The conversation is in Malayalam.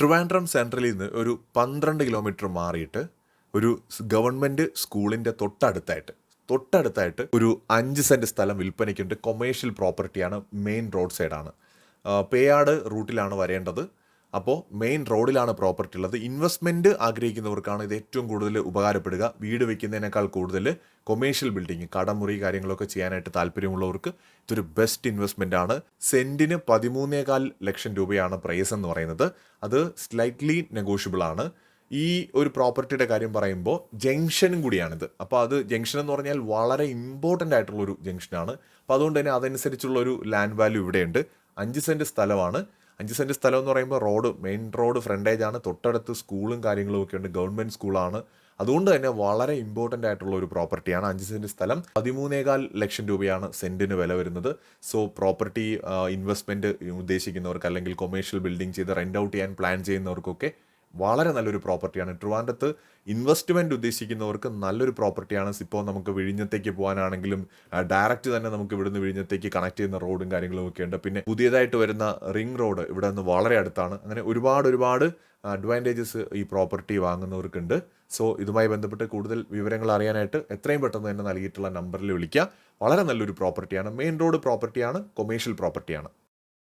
ട്രിവാൻഡ്രം സെൻട്രലിൽ നിന്ന് ഒരു പന്ത്രണ്ട് കിലോമീറ്റർ മാറിയിട്ട് ഒരു ഗവൺമെന്റ് സ്കൂളിന്റെ തൊട്ടടുത്തായിട്ട് തൊട്ടടുത്തായിട്ട് ഒരു അഞ്ച് സെന്റ് സ്ഥലം വിൽപ്പനയ്ക്കുണ്ട്. കൊമേഴ്ഷ്യൽ പ്രോപ്പർട്ടിയാണ് മെയിൻ റോഡ് സൈഡാണ്. പേയാട് റൂട്ടിലാണ് വരേണ്ടത്. അപ്പോൾ മെയിൻ റോഡിലാണ് പ്രോപ്പർട്ടി ഉള്ളത്. ഇൻവെസ്റ്റ്മെന്റ് ആഗ്രഹിക്കുന്നവർക്കാണ് ഇത് ഏറ്റവും കൂടുതൽ ഉപകാരപ്പെടുക. വീട് വയ്ക്കുന്നതിനേക്കാൾ കൂടുതൽ കൊമേഴ്ഷ്യൽ ബിൽഡിംഗ് കടമുറി കാര്യങ്ങളൊക്കെ ചെയ്യാനായിട്ട് താല്പര്യമുള്ളവർക്ക് ഇതൊരു ബെസ്റ്റ് ഇൻവെസ്റ്റ്മെന്റ് ആണ്. സെന്റിന് പതിമൂന്നേകാൽ ലക്ഷം രൂപയാണ് പ്രൈസ് എന്ന് പറയുന്നത്. അത് സ്ലൈറ്റ്ലി നെഗോഷ്യബിൾ ആണ്. ഈ ഒരു പ്രോപ്പർട്ടിയുടെ കാര്യം പറയുമ്പോൾ ജംഗ്ഷനും കൂടിയാണിത്. അപ്പോൾ അത് ജംഗ്ഷൻ എന്ന് പറഞ്ഞാൽ വളരെ ഇമ്പോർട്ടന്റ് ആയിട്ടുള്ളൊരു ജംഗ്ഷനാണ് അപ്പോൾ അതുകൊണ്ട് തന്നെ അതനുസരിച്ചുള്ളൊരു ലാൻഡ് വാല്യൂ ഇവിടെയുണ്ട്. അഞ്ച് സെന്റ് സ്ഥലമാണ്. അഞ്ച് സെന്റ് സ്ഥലം എന്ന് പറയുമ്പോൾ റോഡ് മെയിൻ റോഡ് ഫ്രണ്ടേജ് ആണ്. തൊട്ടടുത്ത് സ്കൂളും കാര്യങ്ങളും ഒക്കെ ഉണ്ട്. ഗവൺമെന്റ് സ്കൂളാണ് അതുകൊണ്ട് തന്നെ വളരെ ഇമ്പോർട്ടന്റ് ആയിട്ടുള്ള ഒരു പ്രോപ്പർട്ടിയാണ് അഞ്ച് സെന്റ് സ്ഥലം. പതിമൂന്നേകാൽ ലക്ഷം രൂപയാണ് സെന്റിന് വില വരുന്നത്. സോ പ്രോപ്പർട്ടി ഇൻവെസ്റ്റ്മെന്റ് ഉദ്ദേശിക്കുന്നവർക്ക് അല്ലെങ്കിൽ കൊമേഴ്ഷ്യൽ ബിൽഡിംഗ് ചെയ്ത് റെന്റ് ഔട്ട് ചെയ്യാൻ പ്ലാൻ ചെയ്യുന്നവർക്കൊക്കെ വളരെ നല്ലൊരു പ്രോപ്പർട്ടിയാണ്. ട്രിവാൻഡത്ത് ഇൻവെസ്റ്റ്മെന്റ് ഉദ്ദേശിക്കുന്നവർക്ക് നല്ലൊരു പ്രോപ്പർട്ടിയാണ്. ഇപ്പോൾ നമുക്ക് വിഴിഞ്ഞത്തേക്ക് പോകാനാണെങ്കിലും ഡയറക്റ്റ് തന്നെ നമുക്ക് ഇവിടുന്ന് വിഴിഞ്ഞത്തേക്ക് കണക്ട് ചെയ്യുന്ന റോഡും കാര്യങ്ങളും ഒക്കെ ഉണ്ട്. പിന്നെ പുതിയതായിട്ട് വരുന്ന റിംഗ് റോഡ് ഇവിടെ നിന്ന് വളരെ അടുത്താണ്. അങ്ങനെ ഒരുപാട് ഒരുപാട് അഡ്വാന്റേജസ് ഈ പ്രോപ്പർട്ടി വാങ്ങുന്നവർക്കുണ്ട്. സോ ഇതുമായി ബന്ധപ്പെട്ട് കൂടുതൽ വിവരങ്ങൾ അറിയാനായിട്ട് എത്രയും പെട്ടെന്ന് തന്നെ നൽകിയിട്ടുള്ള നമ്പറിൽ വിളിക്കുക വളരെ നല്ലൊരു പ്രോപ്പർട്ടിയാണ് മെയിൻ റോഡ് പ്രോപ്പർട്ടിയാണ് കൊമേഴ്ഷ്യൽ പ്രോപ്പർട്ടിയാണ്